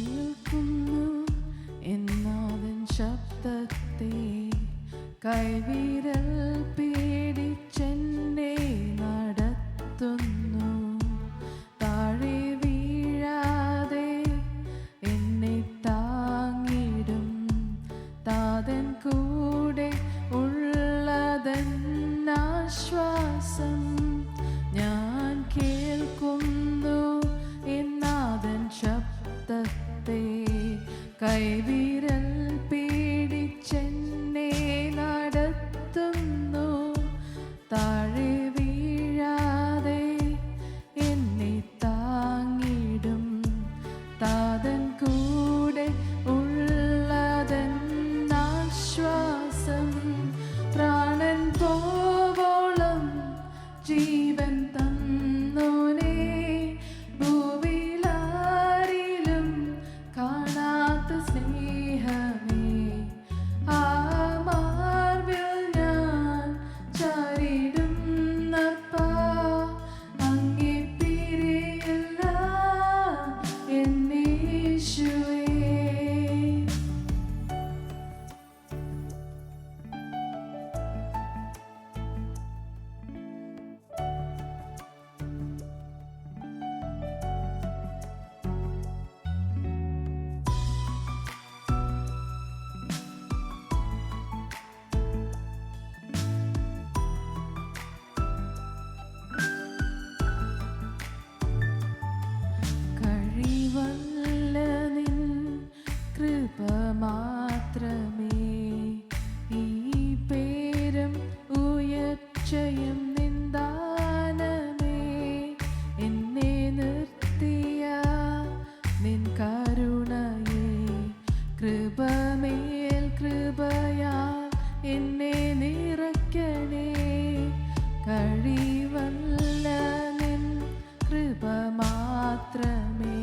കേൾക്കുന്നു എന്നാതൻ ശബ്ദത്തെ കൈവിരൽ പേടിച്ചെന്നെ നടത്തുന്നു. baby. അക്ഷയം നിന്ദാനമേ. എന്നെ നിർത്തിയ നിൻ കരുണയെ. കൃപമേൽ കൃപയാ എന്നെ നിറയ്ക്കണേ. കഴിവല്ല നിൻ കൃപ മാത്രമേ.